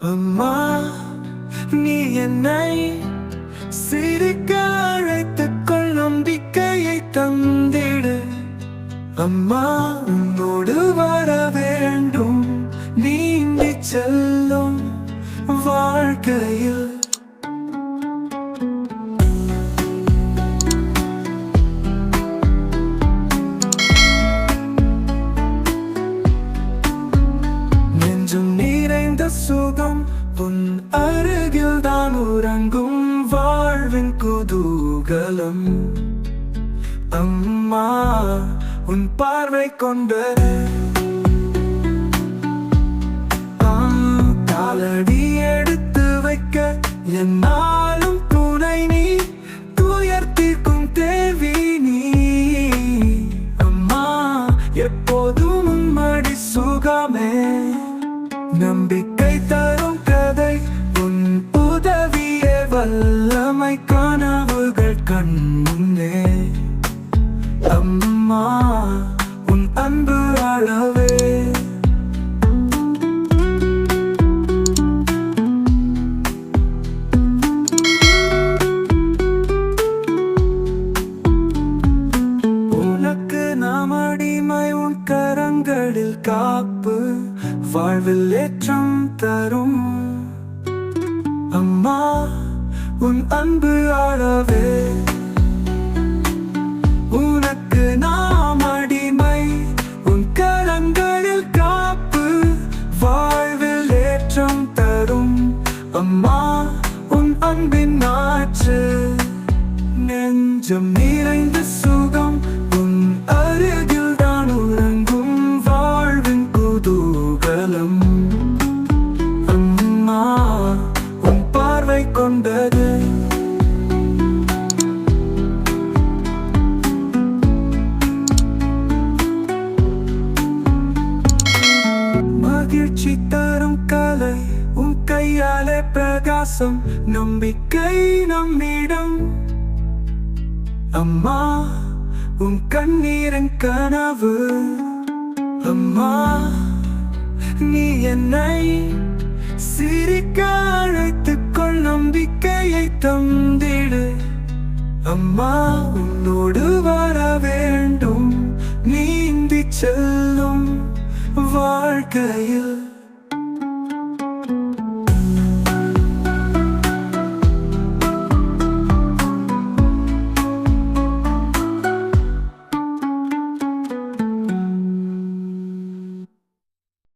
அம்மா நீ என்னை சிரிக்க அழைத்துக்கொள் நம்பிக்கையை தந்திடு. அம்மா உன்னோடு வர வேண்டும் நீந்தி செல்லும் வாழ்க்கையில். அருகில் தான் உறங்கும் வாழ்வின் குதூகலம். அம்மா உன் பார்வை கொண்ட காலடி எடுத்து வைக்க என்னாலும் துணை நீ துயர் தீர்க்கும் தேவி நீ. அம்மா எப்போதும் உம்மடி சுகமே. நம்பிக்கை வல்லமை கனவுகள் கண்முன்னே அம்மா உன் அன்பு அளவே. உனக்கு நாம் அடிமை உன் கரங்களில் காப்பு வாழ்வில் ஏற்றம் தரும். அம்மா உன் அன்பு அளவே. உனக்கு நாம் அடிமை. உன் கரங்களில் காப்பு வாழ்வில் ஏற்றம் தரும். அம்மா உன் அன்பின் ஆற்று. நெஞ்சம் நிறைந்த சுகம் உன் அருகில் மகிழ்ச்சி தரும் கலை. உன் கையாலே பிரகாசம் நம்பிக்கை நம்மிடம். அம்மா உன் கண்ணீரன் கனவு. அம்மா நீ என்னை சிரிக்க அழைத்துக்கொள் நம்பிக்கையை தந்திடு. அம்மா உன்னோடு வர வேண்டும். நீந்தி செல் வாழ்க்கையில்